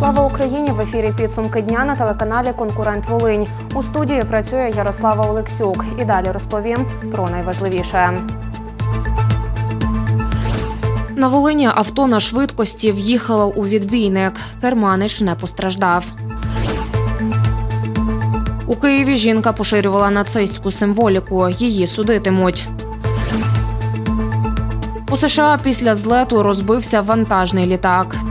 Слава Україні! В ефірі підсумки дня на телеканалі Конкурент Волинь. У студії працює Ярослава Олексюк. І далі розповім про найважливіше. На Волині авто на швидкості в'їхало у відбійник. Керманич не постраждав. У Києві жінка поширювала нацистську символіку. Її судитимуть. У США після злету розбився вантажний літак.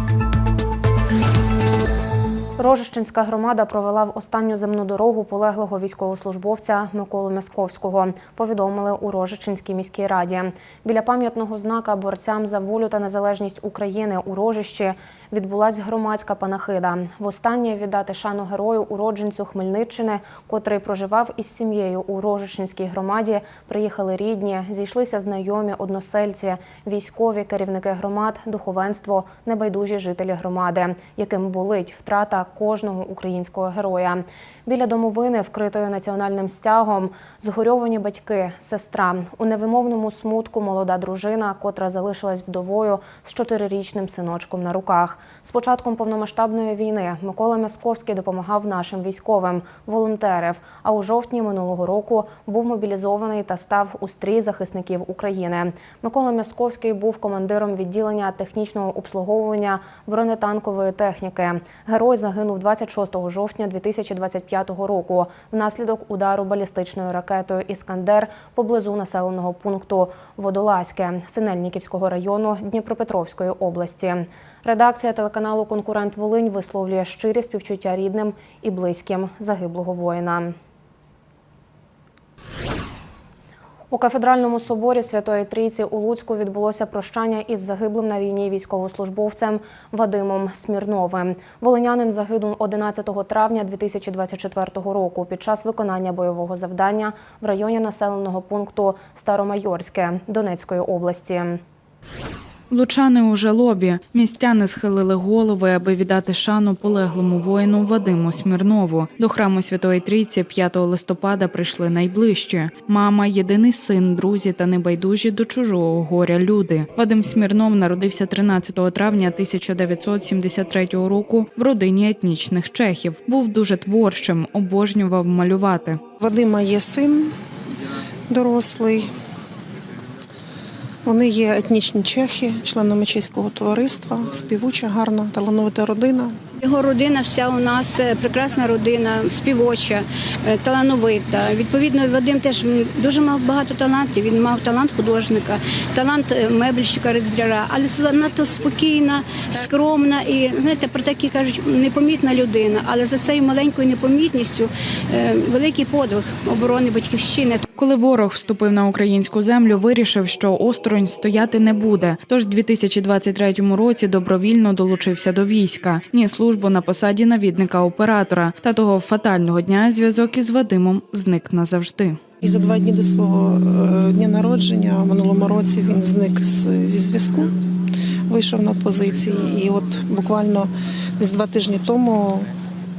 Рожищенська громада провела в останню земну дорогу полеглого військовослужбовця Миколу Мясковського. Повідомили у Рожищенській міській раді. Біля пам'ятного знака борцям за волю та незалежність України у Рожищі відбулась громадська панахида. Востаннє віддати шану герою уродженцю Хмельниччини, котрий проживав із сім'єю у Рожичинській громаді. Приїхали рідні, зійшлися знайомі, односельці, військові, керівники громад, духовенство, небайдужі жителі громади, яким болить втрата кожного українського героя. Біля домовини, вкритої національним стягом, згорьовані батьки, сестра. У невимовному смутку молода дружина, котра залишилась вдовою з чотирирічним синочком на руках. З початком повномасштабної війни Микола Мясковський допомагав нашим військовим, волонтерів. А у жовтні минулого року був мобілізований та став у стрій захисників України. Микола Мясковський був командиром відділення технічного обслуговування бронетанкової техніки. Герой загинув 26 жовтня 2025 року внаслідок удару балістичною ракетою Іскандер поблизу населеного пункту Водолазьке Синельниківського району Дніпропетровської області. Редакція телеканалу Конкурент Волинь висловлює щирі співчуття рідним і близьким загиблого воїна. У кафедральному соборі Святої Трійці у Луцьку відбулося прощання із загиблим на війні військовослужбовцем Вадимом Смірновим. Волинянин загинув 11 травня 2024 року під час виконання бойового завдання в районі населеного пункту Старомайорське Донецької області. Лучани у жалобі. Містяни схилили голови, аби віддати шану полеглому воїну Вадиму Смірнову. До храму Святої Трійці 5 листопада прийшли найближчі. Мама, єдиний син, друзі та небайдужі до чужого горя люди. Вадим Смірнов народився 13 травня 1973 року в родині етнічних чехів. Був дуже творчим, обожнював малювати. Вадима є син дорослий. Вони є етнічні чехи, членами чеського товариства, співуча, гарна, талановита родина. Його родина вся у нас е, прекрасна родина, співоча, е, талановита. Відповідно, Вадим теж дуже мав багато талантів. Він мав талант художника, талант е, мебліщика резбляра, але надто спокійна, скромна і знаєте, про такі кажуть, непомітна людина. Але за цією маленькою непомітністю великий подвиг оборони батьківщини. Коли ворог вступив на українську землю, вирішив, що осторонь стояти не буде. Тож у 2023 році добровільно долучився до війська. Ні службу на посаді навідника оператора. Та того фатального дня зв'язок із Вадимом зник назавжди. І за два дні до свого е, дня народження в минулому році він зник зі зв'язку, вийшов на позиції. І от буквально десь два тижні тому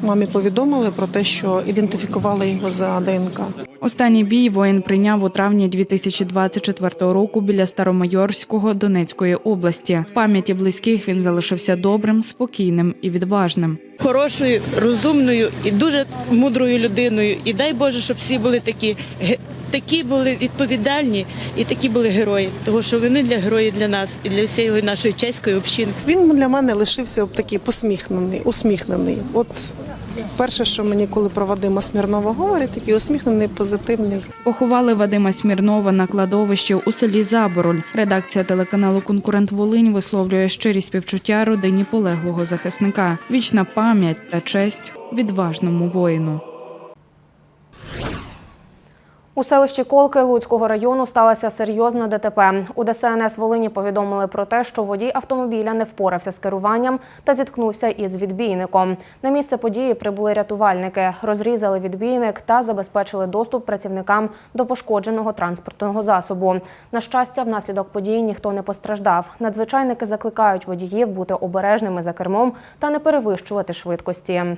мамі повідомили про те, що ідентифікували його за ДНК. Останній бій воїн прийняв у травні 2024 року біля Старомайорського Донецької області. В Пам'яті близьких він залишився добрим, спокійним і відважним. хорошою, розумною і дуже мудрою людиною. І дай Боже, щоб всі були такі, такі були відповідальні і такі були герої. Тому що вони для герої для нас і для всієї нашої чеської общини. Він для мене лишився такий посміхнений, усміхнений. От перше, що мені коли про Вадима Смірнова говорять, такий усміхнений, позитивний. Поховали Вадима Смірнова на кладовищі у селі Забороль. Редакція телеканалу Конкурент Волинь висловлює щирі співчуття родині полеглого захисника. Вічна пам'ять та честь відважному воїну. У селищі Колки Луцького району сталося серйозне ДТП. У ДСНС Волині повідомили про те, що водій автомобіля не впорався з керуванням та зіткнувся із відбійником. На місце події прибули рятувальники, розрізали відбійник та забезпечили доступ працівникам до пошкодженого транспортного засобу. На щастя, внаслідок події ніхто не постраждав. Надзвичайники закликають водіїв бути обережними за кермом та не перевищувати швидкості.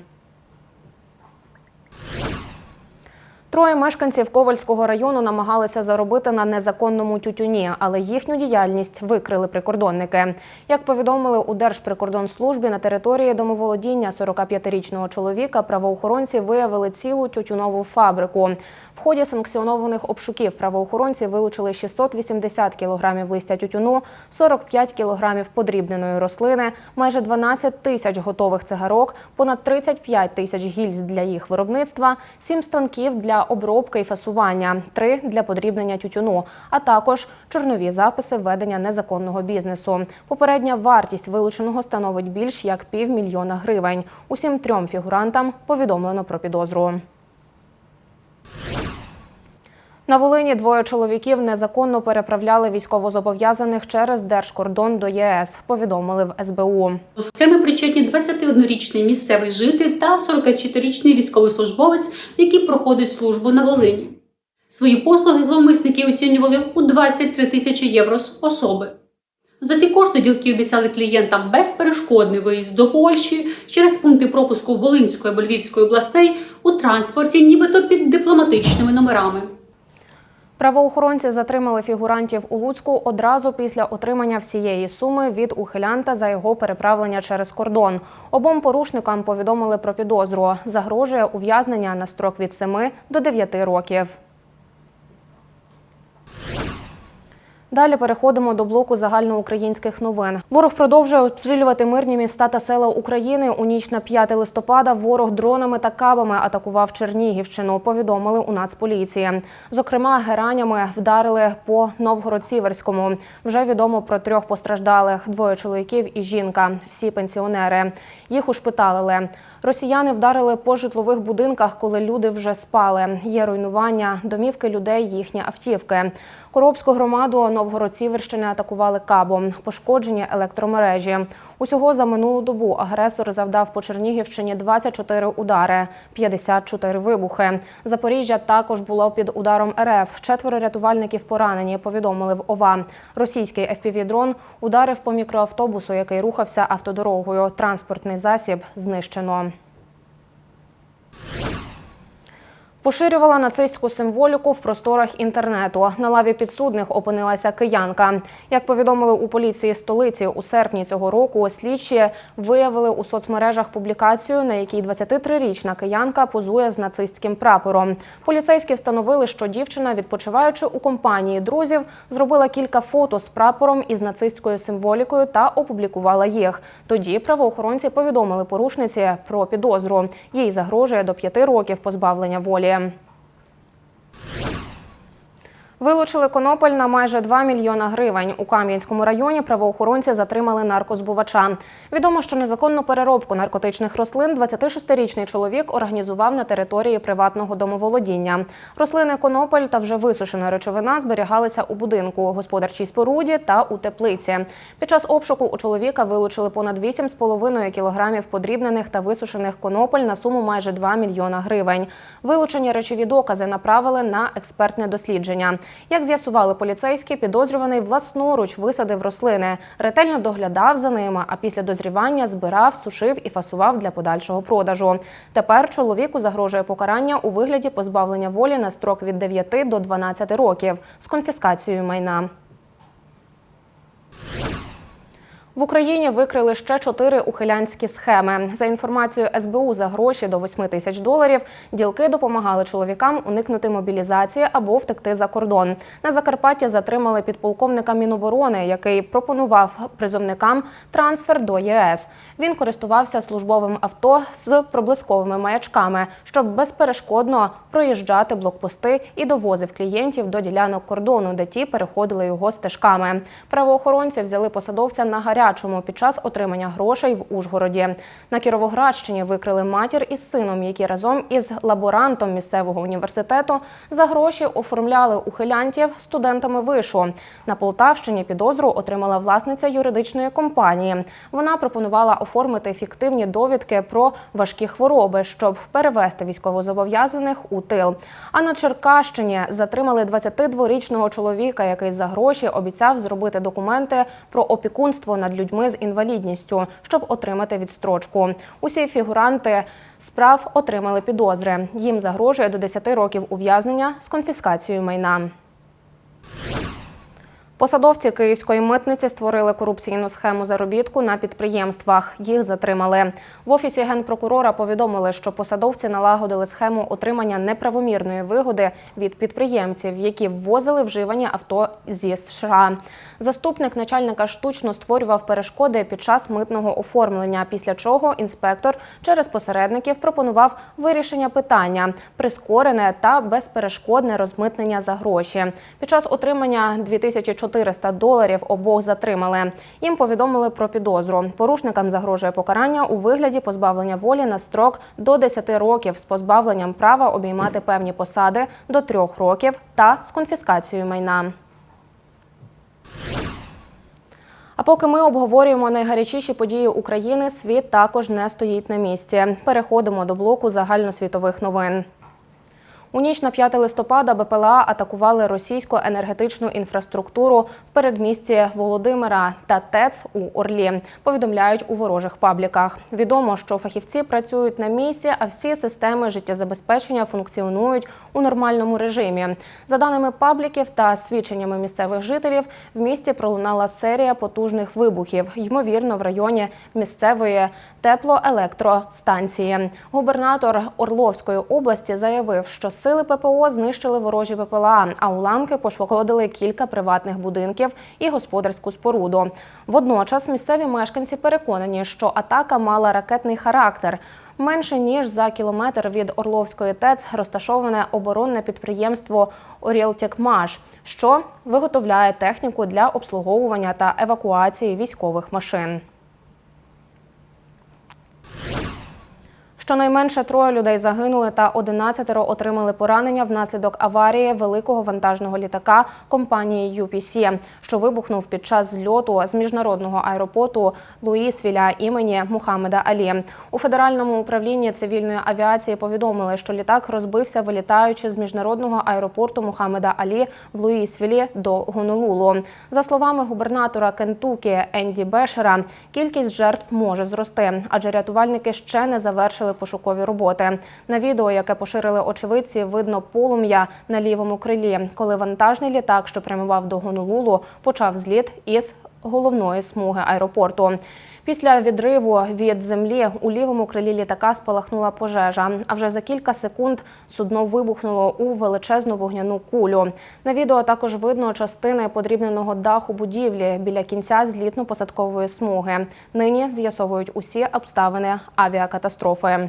Троє мешканців Ковальського району намагалися заробити на незаконному тютюні, але їхню діяльність викрили прикордонники. Як повідомили у Держприкордонслужбі, на території домоволодіння 45-річного чоловіка правоохоронці виявили цілу тютюнову фабрику. В ході санкціонованих обшуків правоохоронці вилучили 680 кілограмів листя тютюну, 45 кілограмів подрібненої рослини, майже 12 тисяч готових цигарок, понад 35 тисяч гільз для їх виробництва, 7 станків для обробки і фасування, три для подрібнення тютюну, а також чорнові записи ведення незаконного бізнесу. Попередня вартість вилученого становить більш як півмільйона гривень. Усім трьом фігурантам повідомлено про підозру. На Волині двоє чоловіків незаконно переправляли військовозобов'язаних через держкордон до ЄС. Повідомили в СБУ. До схеми причетні 21-річний місцевий житель та 44-річний військовослужбовець, який проходить службу на Волині. Свої послуги зловмисники оцінювали у 23 тисячі євро з особи. За ці кошти ділки обіцяли клієнтам безперешкодний виїзд до Польщі через пункти пропуску Волинської або Львівської областей у транспорті, нібито під дипломатичними номерами. Правоохоронці затримали фігурантів у Луцьку одразу після отримання всієї суми від ухилянта за його переправлення через кордон. Обом порушникам повідомили про підозру. Загрожує ув'язнення на строк від 7 до 9 років. Далі переходимо до блоку загальноукраїнських новин. Ворог продовжує обстрілювати мирні міста та села України. У ніч на 5 листопада ворог дронами та кабами атакував Чернігівщину. Повідомили у Нацполіції. Зокрема, геранями вдарили по Новгород-Сіверському. Вже відомо про трьох постраждалих: двоє чоловіків і жінка. Всі пенсіонери. Їх ушпиталили. Росіяни вдарили по житлових будинках, коли люди вже спали. Є руйнування домівки людей, їхні автівки. Коробську громаду Новгород-Сіверщини атакували кабом, пошкоджені електромережі. Усього за минулу добу агресор завдав по Чернігівщині 24 удари, 54 вибухи. Запоріжжя також було під ударом РФ. Четверо рятувальників поранені. Повідомили в ОВА. Російський FPV-дрон ударив по мікроавтобусу, який рухався автодорогою. Транспортний засіб знищено. Поширювала нацистську символіку в просторах інтернету. На лаві підсудних опинилася киянка. Як повідомили у поліції столиці, у серпні цього року слідчі виявили у соцмережах публікацію, на якій 23-річна киянка позує з нацистським прапором. Поліцейські встановили, що дівчина, відпочиваючи у компанії друзів, зробила кілька фото з прапором із нацистською символікою та опублікувала їх. Тоді правоохоронці повідомили порушниці про підозру. Їй загрожує до п'яти років позбавлення волі триває. Вилучили конопель на майже 2 мільйона гривень. У Кам'янському районі правоохоронці затримали наркозбувача. Відомо, що незаконну переробку наркотичних рослин 26-річний чоловік організував на території приватного домоволодіння. Рослини конопель та вже висушена речовина зберігалися у будинку, господарчій споруді та у теплиці. Під час обшуку у чоловіка вилучили понад 8,5 кілограмів подрібнених та висушених конопель на суму майже 2 мільйона гривень. Вилучені речові докази направили на експертне дослідження. Як з'ясували поліцейські, підозрюваний власноруч висадив рослини, ретельно доглядав за ними, а після дозрівання збирав, сушив і фасував для подальшого продажу. Тепер чоловіку загрожує покарання у вигляді позбавлення волі на строк від 9 до 12 років з конфіскацією майна. В Україні викрили ще чотири ухилянські схеми. За інформацією СБУ, за гроші до 8 тисяч доларів ділки допомагали чоловікам уникнути мобілізації або втекти за кордон. На Закарпатті затримали підполковника Міноборони, який пропонував призовникам трансфер до ЄС. Він користувався службовим авто з проблисковими маячками, щоб безперешкодно проїжджати блокпости і довозив клієнтів до ділянок кордону, де ті переходили його стежками. Правоохоронці взяли посадовця на гарячому під час отримання грошей в Ужгороді. На Кіровоградщині викрили матір із сином, які разом із лаборантом місцевого університету за гроші оформляли ухилянтів студентами вишу. На Полтавщині підозру отримала власниця юридичної компанії. Вона пропонувала оформити фіктивні довідки про важкі хвороби, щоб перевести військовозобов'язаних у тил. А на Черкащині затримали 22-річного чоловіка, який за гроші обіцяв зробити документи про опікунство над над людьми з інвалідністю, щоб отримати відстрочку. Усі фігуранти справ отримали підозри. Їм загрожує до 10 років ув'язнення з конфіскацією майна. Посадовці київської митниці створили корупційну схему заробітку на підприємствах. Їх затримали. В офісі генпрокурора повідомили, що посадовці налагодили схему отримання неправомірної вигоди від підприємців, які ввозили вживані авто зі США. Заступник начальника штучно створював перешкоди під час митного оформлення. Після чого інспектор через посередників пропонував вирішення питання, прискорене та безперешкодне розмитнення за гроші. Під час отримання 2400 доларів обох затримали. Їм повідомили про підозру. Порушникам загрожує покарання у вигляді позбавлення волі на строк до 10 років з позбавленням права обіймати певні посади до 3 років та з конфіскацією майна. А поки ми обговорюємо найгарячіші події України, світ також не стоїть на місці. Переходимо до блоку загальносвітових новин. У ніч на 5 листопада БПЛА атакували російську енергетичну інфраструктуру в передмісті Володимира та ТЕЦ у Орлі. Повідомляють у ворожих пабліках. Відомо, що фахівці працюють на місці, а всі системи життєзабезпечення функціонують у нормальному режимі. За даними пабліків та свідченнями місцевих жителів, в місті пролунала серія потужних вибухів, ймовірно, в районі місцевої теплоелектростанції. Губернатор Орловської області заявив, що сили ППО знищили ворожі ППЛА, а уламки пошкодили кілька приватних будинків і господарську споруду. Водночас місцеві мешканці переконані, що атака мала ракетний характер. Менше ніж за кілометр від Орловської ТЕЦ розташоване оборонне підприємство Орілтекмаш, що виготовляє техніку для обслуговування та евакуації військових машин. Щонайменше троє людей загинули та 11 отримали поранення внаслідок аварії великого вантажного літака компанії UPC, що вибухнув під час зльоту з міжнародного аеропорту Луїсвіля імені Мухаммеда Алі. У федеральному управлінні цивільної авіації повідомили, що літак розбився, вилітаючи з міжнародного аеропорту Мухаммеда Алі в Луїсвілі до Гонолулу. За словами губернатора Кентукі Енді Бешера, кількість жертв може зрости, адже рятувальники ще не завершили пошукові роботи. На відео, яке поширили очевидці, видно полум'я на лівому крилі, коли вантажний літак, що прямував до Гонолулу, почав зліт із головної смуги аеропорту. Після відриву від землі у лівому крилі літака спалахнула пожежа. А вже за кілька секунд судно вибухнуло у величезну вогняну кулю. На відео також видно частини подрібненого даху будівлі біля кінця злітно-посадкової смуги. Нині з'ясовують усі обставини авіакатастрофи.